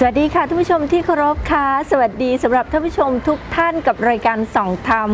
สวัสดีค่ะท่านผู้ชมที่เคารพค่ะ สวัสดีสำหรับท่านผู้ชมทุกท่านกับรายการส่องธรรม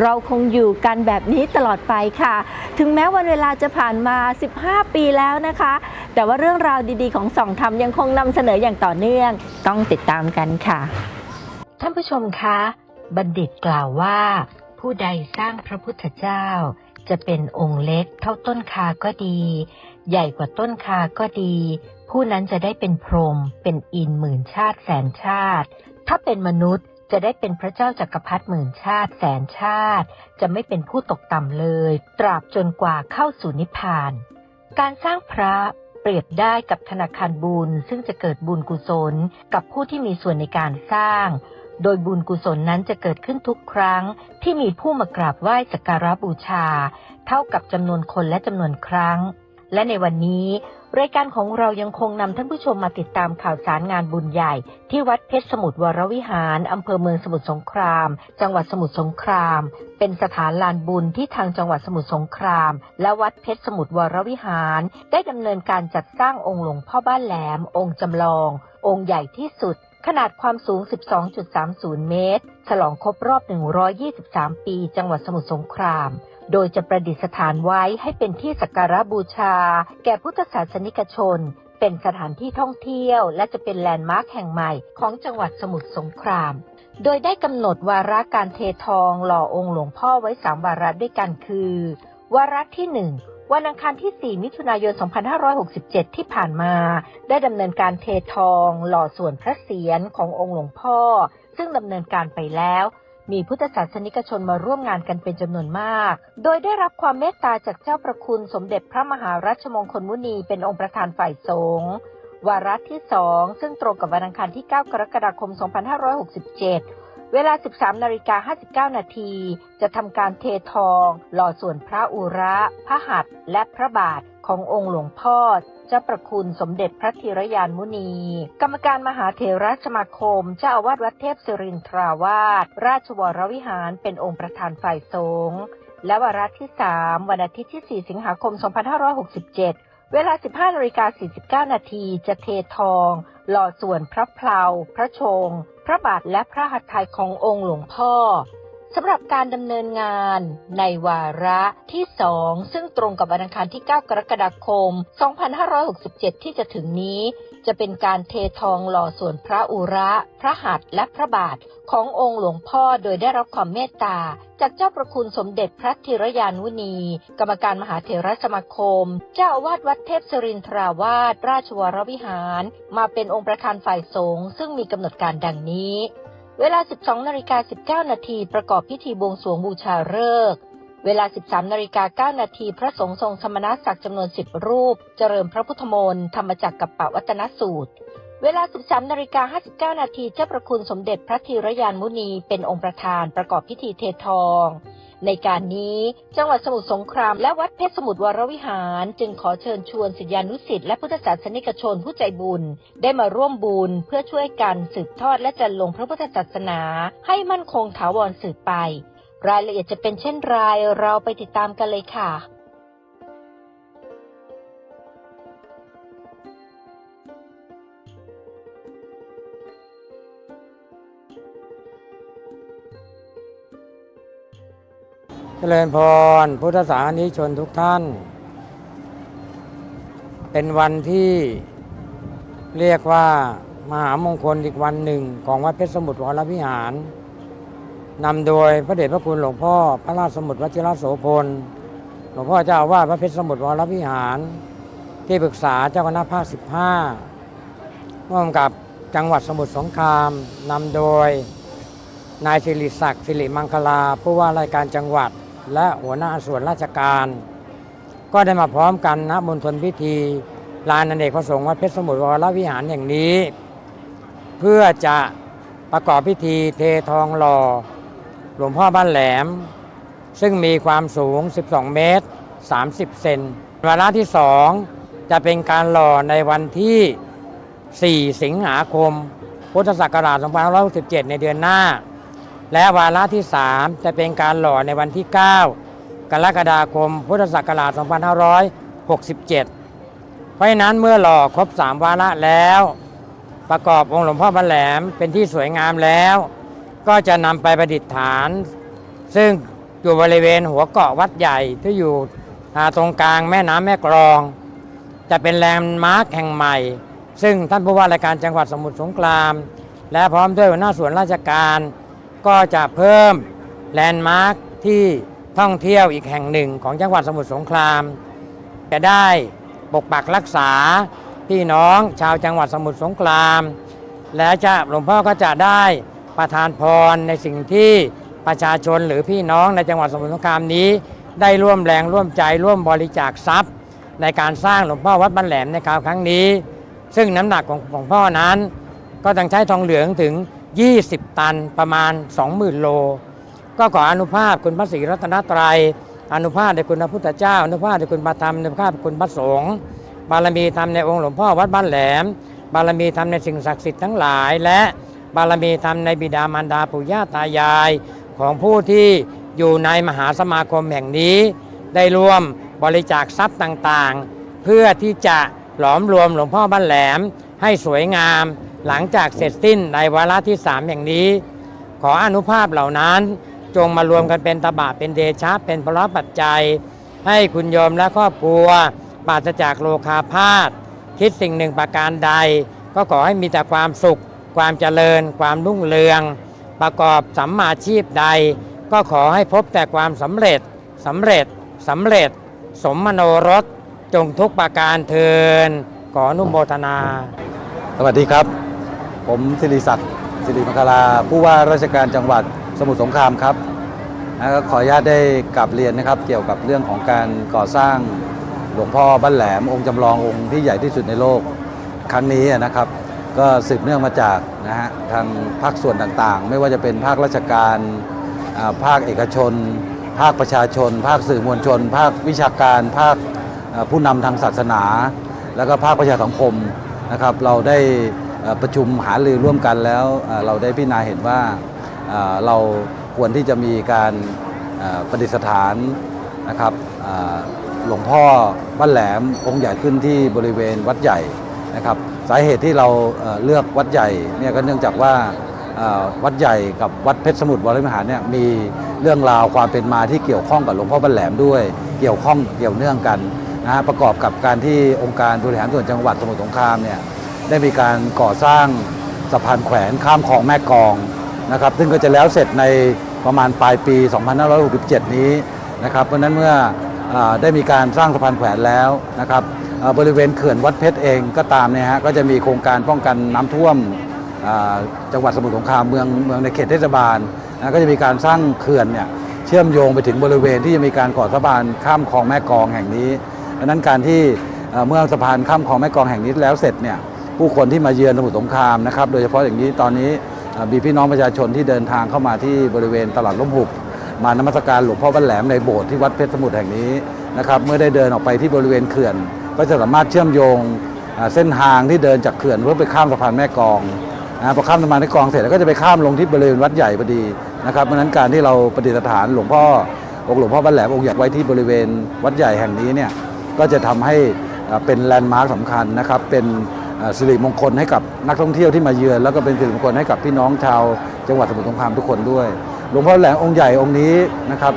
เราคงอยู่กันแบบนี้ตลอดไปค่ะ ถึงแม้วันเวลาจะผ่านมา 15 ปีแล้วนะคะ แต่ว่าเรื่องราวดีๆของส่องธรรมยังคงนำเสนออย่างต่อเนื่อง ต้องติดตามกันค่ะ ท่านผู้ชมคะ บัณฑิตกล่าวว่า ผู้ใดสร้างพระพุทธเจ้า จะเป็นองค์เล็กเท่าต้นคาก็ดี ใหญ่กว่าต้นคาก็ดี ผู้นั้นจะได้เป็นพรหมเป็นอินหมื่นชาติแสนชาติ ถ้าเป็นมนุษย์จะได้เป็นพระเจ้าจักรพรรดิหมื่นชาติแสนชาติ จะไม่เป็นผู้ตกต่ำเลย ตราบจนกว่าเข้าสู่นิพพาน การสร้างพระเปรียบได้กับธนาคารบุญ ซึ่งจะเกิดบุญกุศลกับผู้ที่มีส่วนในการสร้าง โดยบุญกุศลนั้นจะเกิดขึ้นทุกครั้ง ที่มีผู้มากราบไหว้สักการะบูชา เท่ากับจำนวนคนและจำนวนครั้ง และในวันนี้ รายการของเรายังคงนำท่านผู้ชมมาติดตามข่าวสารงานบุญใหญ่ ที่วัดเพชรสมุทรวรวิหารอำเภอเมืองสมุทรสงคราม จังหวัดสมุทรสงคราม เป็นสถานลานบุญที่ทางจังหวัดสมุทรสงคราม และวัดเพชรสมุทรวรวิหาร ได้ดำเนินการจัดสร้างองค์หลวงพ่อบ้านแหลม องค์จำลอง องค์ใหญ่ที่สุด ขนาดความสูง 12.30 เมตร ฉลองครบรอบ 123 ปี จังหวัดสมุทรสงคราม โดยจะประดิษฐานไว้ให้เป็นที่สักการะบูชา แก่พุทธศาสนิกชน เป็นสถานที่ท่องเที่ยว และจะเป็นแลนด์มาร์คแห่งใหม่ของจังหวัดสมุทรสงคราม โดยได้กำหนดวาระการเททองหล่อองค์หลวงพ่อไว้สามวาระด้วยกันคือ วาระที่หนึ่งวันอังคารที่ 4 มิถุนายน 2567 ที่ผ่านมา ได้ดำเนินการเททอง หล่อส่วนพระเศียรขององค์หลวงพ่อ ซึ่งดำเนินการไปแล้ว มีพุทธศาสนิกชนมาร่วมงานกันเป็นจำนวนมาก โดยได้รับความเมตตาจากเจ้าประคุณสมเด็จพระมหารัชมงคลมุนีเป็นองค์ประธานฝ่ายสงฆ์วาระที่สองซึ่งตรงกับวันอังคารที่ 9 กรกฎาคม 2567 เวลา 13 นาฬิกา 59 นาที จะทำการเททอง หล่อส่วนพระอุระ พระหัตถ์และพระบาทขององค์หลวงพ่อเจ้าประคุณสมเด็จพระธีรยานมุนี กรรมการมหาเถรสมาคม เจ้าอาวาสวัดเทพศิรินทราวาสราชวรวิหารเป็นองค์ประธานฝ่ายสงฆ์และวาระที่ 3 วันอาทิตย์ที่ 4 สิงหาคม 2567 เวลา 15นาฬิกา49 นาทีจะเททอง หล่อส่วนพระเพลา พระชง พระบาทและพระหัตถ์ไทยขององค์หลวงพ่อ สำหรับการดำเนินงานในวาระที่ 2 ซึ่งตรงกับวันอังคารที่ 9 กรกฎาคม 2567 ที่จะถึงนี้ จะเป็นการเททองหล่อส่วนพระอุระ พระหัตถ์และพระบาทขององค์หลวงพ่อโดยได้รับความเมตตา จากเจ้าประคุณสมเด็จพระธีรยานวุนี กรรมการมหาเถรสมาคม เจ้าอาวาสวัดเทพศรินทราวาสราชวรวิหาร มาเป็นองค์ประธานฝ่ายสงฆ์ซึ่งมีกำหนดการดังนี้ เวลา 12นาฬิกา19นาทีประกอบพิธีบวงสรวงบูชาฤกษ์เวลา 13นาฬิกา9นาทีพระสงฆ์ทรงสมณศักดิ์จำนวน 10 รูป เจริญพระพุทธมนต์ธรรมจักรกับปวัตนสูตร เวลา 13นาฬิกา59นาทีเจ้าประคุณสมเด็จพระธีรยานมุนีเป็นองค์ประธานประกอบพิธีเททอง ในการนี้จังหวัดสมุทรสงครามและวัดเพชรสมุทรวรวิหาร จึงขอเชิญชวนศิษยานุศิษย์และพุทธศาสนิกชนผู้ใจบุญ ได้มาร่วมบุญเพื่อช่วยกันสืบทอดและจันลงพระพุทธศาสนา ให้มั่นคงถาวรสืบไป รายละเอียดจะเป็นเช่นไรเราไปติดตามกันเลยค่ะ เจริญพร พุทธศาสนิกชนทุกท่าน เป็นวันที่เรียกว่ามหามงคลอีกวันหนึ่งของวัดเพชรสมุทรวรวิหารนำโดยพระเดชพระคุณหลวงพ่อพระราชสมุทรวชิรโสพล หลวงพ่อเจ้าอาวาสวัดเพชรสมุทรวรวิหาร ที่ปรึกษาเจ้าคณะภาค 15ร่วมกับจังหวัดสมุทรสงครามนำโดยนายสิริศักดิ์สิริมังคลาผู้ว่าราชการจังหวัด และหัวหน้าส่วนราชการ ก็ได้มาพร้อมกันณมณฑลพิธี ลานอเนกประสงค์วัดเพชรสมุทรวรวิหารแห่งนี้ เพื่อจะประกอบพิธีเททองหล่อหลวงพ่อบ้านแหลม ซึ่งมีความสูง 12 เมตร 30 เซนวาระที่2จะเป็นการหล่อในวันที่ 4 สิงหาคม พุทธศักราช2567ในเดือนหน้า และวาระที่ 3 จะเป็นการหล่อในวันที่ 9 กรกฎาคม พุทธศักราช 2567 เพราะฉะนั้นเมื่อหล่อครบ 3 วาระแล้ว ประกอบองค์หลวงพ่อบันแหลมเป็นที่สวยงามแล้ว ก็จะนำไปประดิษฐาน ซึ่งอยู่บริเวณหัวเกาะวัดใหญ่ที่อยู่ตรงกลางแม่น้ำแม่กลอง จะเป็นแลนด์มาร์คแห่งใหม่ ซึ่งท่านผู้ว่าราชการจังหวัดสมุทรสงคราม และพร้อมด้วยหัวหน้าส่วนราชการ ก็จะเพิ่มแลนด์มาร์คที่ท่องเที่ยวอีกแห่งหนึ่งของจังหวัดสมุทรสงคราม จะได้ปกปักรักษาพี่น้องชาวจังหวัดสมุทรสงคราม และจะหลวงพ่อก็จะได้ประทานพรในสิ่งที่ประชาชนหรือพี่น้องในจังหวัดสมุทรสงครามนี้ ได้ร่วมแรงร่วมใจร่วมบริจาคทรัพย์ ในการสร้างหลวงพ่อวัดบ้านแหลมในคราวครั้งนี้ ซึ่งน้ำหนักของหลวงพ่อนั้น ก็ต้องใช้ทองเหลืองถึง 20 ตันประมาณ 20,000 โล ก็ขออนุภาพคุณพระศรีรัตนตรัย อนุภาพในคุณพระพุทธเจ้า อนุภาพในคุณพระธรรมอนุภาพคุณพระสงฆ์บารมีธรรมในองค์หลวงพ่อวัดบ้านแหลม บารมีธรรมในสิ่งศักดิ์สิทธิ์ทั้งหลาย และบารมีธรรมในบิดามารดาปู่ย่าตายายของผู้ที่อยู่ในมหาสมาคมแห่งนี้ ได้รวมบริจาคทรัพย์ต่างๆ เพื่อที่จะหลอมรวมหลวงพ่อบ้านแหลม ให้สวยงาม หลังจากเสร็จสิ้นในวาระที่สามอย่างนี้ ขออนุภาพเหล่านั้นจงมารวมกันเป็นตบะเป็นเดชะเป็นพระปัจจัย ให้คุณโยมและครอบครัวปราศจากโลคาพาธคิดสิ่งหนึ่งประการใด ก็ขอให้มีแต่ความสุข ความเจริญ ความรุ่งเรือง ประกอบสัมมาชีพใด ก็ขอให้พบแต่ความสำเร็จสำเร็จสำเร็จ สมมโนรสจงทุกประการเทินขออนุโมทนา สวัสดีครับ ผมสิริศักดิ์สิริมังคลา ผู้ว่าราชการจังหวัดสมุทรสงครามครับแล้วก็ขออนุญาตได้กลับเรียนนะครับ เกี่ยวกับเรื่องของการก่อสร้างหลวงพ่อบ้านแหลม องค์จำลององค์ที่ใหญ่ที่สุดในโลกครั้งนี้นะครับ ก็สืบเนื่องมาจากนะฮะทางภาคส่วนต่างๆ ไม่ว่าจะเป็นภาคราชการภาคเอกชน ภาคประชาชน ภาคสื่อมวลชน ภาควิชาการ ภาคผู้นำทางศาสนา แล้วก็ภาคประชาสังคม นะครับเราได้ประชุมหารือร่วมกันแล้วเราได้พิจารณาเห็นว่าเราควรที่จะมีการประดิษฐานนะครับหลวงพ่อบ้านแหลมองค์ใหญ่ขึ้นที่บริเวณวัดใหญ่นะครับสาเหตุที่เราเลือกวัดใหญ่เนี่ยก็เนื่องจากว่าวัดใหญ่กับวัดเพชรสมุทรวรวิหารเนี่ยมีเรื่องราวความเป็นมาที่เกี่ยวข้องกับหลวงพ่อบ้านแหลมด้วย เกี่ยวข้องเกี่ยวเนื่องกัน นะฮะประกอบกับการที่องค์การบริหารส่วนจังหวัดสมุทรสงครามเนี่ยได้มีการก่อสร้างสะพานแขวนข้ามคลองแม่กองนะครับซึ่งก็จะแล้วเสร็จในประมาณปลายปี 2567 นี้นะครับเพราะนั้นเมื่ออได้มีการสร้างสะพานแขวนแล้วนะครับบริเวณเขื่อนวัดเพชรเองก็ตามเนี่ยฮะก็จะมีโครงการป้องกันน้ำท่วมจังหวัดสมุทรสงครามเมืองเมืองในเขตเทศบาลนะก็จะมีการสร้างเขื่อนเนี่ยเชื่อมโยงไปถึงบริเวณที่จะมีการก่อสะพานข้ามคลองแม่กองแห่งนี้ ดังนั้นการที่เมื่อสะพานข้ามคลองแม่กองแห่งนี้แล้วเสร็จเนี่ยผู้คนที่มาเยือนสมุทรสงครามนะครับโดยเฉพาะอย่างนี้ตอนนี้มีพี่น้องประชาชนที่เดินทางเข้ามาที่บริเวณตลาดล้มหุบมานมัสการหลวงพ่อบ้านแหลมในโบสถ์ที่วัดเพชรสมุทรแห่งนี้นะครับเมื่อได้เดินออกไปที่บริเวณเขื่อน ก็จะสามารถเชื่อมโยงเส้นทางที่เดินจากเขื่อนเพื่อไปข้ามสะพานแม่กองนะพอข้ามสะพานแม่กองเสร็จแล้วก็จะไปข้ามลงที่บริเวณวัดใหญ่พอดีนะครับเพราะนั้นการที่เราประดิษฐานหลวงพ่อองค์หลวงพ่อบ้านแหลมองค์ใหญ่ไว้ที่บริเวณวัดใหญ่แห่งนี้เนี่ย ก็จะทำให้เป็นแลนด์มาร์คสำคัญนะครับเป็นสิริมงคลให้กับนักท่องเที่ยวที่มาเยือน แล้วก็เป็นสิริมงคลให้กับพี่น้องชาวจังหวัดสมุทรสงครามทุกคนด้วยหลวงพ่อแหลมองค์ใหญ่องค์นี้นะครับ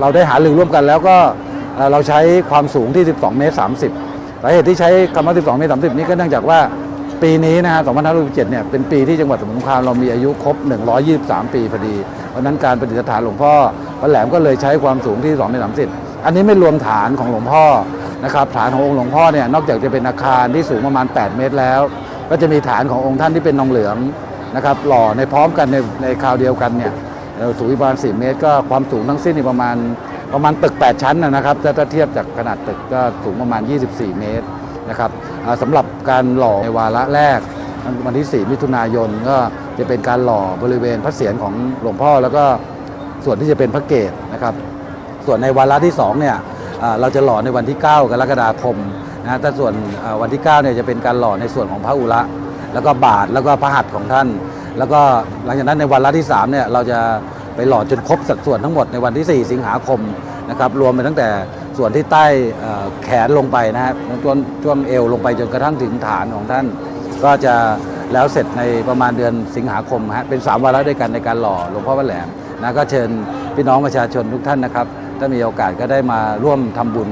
เราได้หารือร่วมกันแล้วก็เราใช้ความสูงที่ 12 เมตร 30 สาเหตุที่ใช้คำว่า 12 เมตร 30 นี้ก็เนื่องจากว่าปีนี้นะฮะ2567เนี่ยเป็นปีที่จังหวัดสมุทรสงครามเรามีอายุครบ 123 ปีพอดี เพราะนั้นการประดิษฐานหลวงพ่อพระแหลมก็เลยใช้ความสูงที่ 2 เมตร 30 อันนี้ไม่รวมฐานของหลวงพ่อนะครับฐานขององค์หลวงพ่อเนี่ยนอกจากจะเป็นอาคารที่สูงประมาณ 8 เมตรแล้ว ก็จะมีฐานขององค์ท่านที่เป็นทองเหลืองนะครับหล่อในพร้อมกันในในคราวเดียวกันเนี่ยสูงประมาณ 4 เมตร ก็ความสูงทั้งสิ้นประมาณประมาณตึก 8 ชั้นนะครับถ้าเทียบจากขนาดตึกก็สูงประมาณ 24 เมตรนะครับสำหรับการหล่อในวาระแรกวันที่ 4 มิถุนายนก็จะเป็นการหล่อบริเวณพระเศียรของหลวงพ่อแล้วก็ส่วนที่จะเป็นพระเกศนะครับ ส่วนในวาระที่2เนี่ยเราจะหล่อในวันที่ 9 กรกฎาคมนะแต่ส่วนวันที่9เนี่ยจะเป็นการหล่อในส่วนของพระอุระ แล้วก็บาทแล้วก็พระหัตถ์ของท่าน แล้วก็หลังจากนั้นในวาระที่3เนี่ยเราจะไปหล่อจนครบสัดส่วนทั้งหมดในวันที่ 4 สิงหาคมนะครับรวมไปตั้งแต่ส่วนที่ใต้แขนลงไปนะฮะช่วงช่วงเอวลงไปจนกระทั่งถึงฐานของท่าน ก็จะแล้วเสร็จในประมาณเดือนสิงหาคมฮะเป็น 3วาระด้วยกันในการหล่อหลวงพ่อพระแหลมนะก็เชิญพี่น้องประชาชนทุกท่านนะครับ ถ้ามีโอกาสก็ได้มาร่วมทำบุญ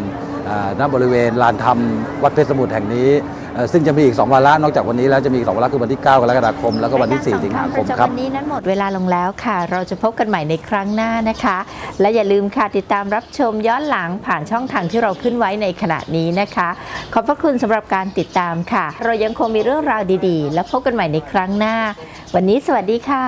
อ่าณบริเวณลานธรรมวัดเพชรสมุทรแห่งนี้เอ่อซึ่งจะมีอีก 2วาระนอกจากวันนี้แล้วจะมีอีก2วาระคือวันที่ 9 กรกฎาคม แล้วก็วันที่ 4 สิงหาคมรายคการัรบสำคัญประจำวันนี้นั้นหมดเวลาลงแล้วค่ะ เราจะพบกันใหม่ในครั้งหน้านะคะ และอย่าลืมค่ะติดตามรับชมย้อนหลังผ่านช่องทางที่เราขึ้นไว้ในขณะนี้นะคะ ขอบพระคุณสำหรับการติดตามค่ะ เรายังคงมีเรื่องราวดี ๆ แล้วพบกันใหม่ในครั้งหน้า วันนี้สวัสดีค่ะ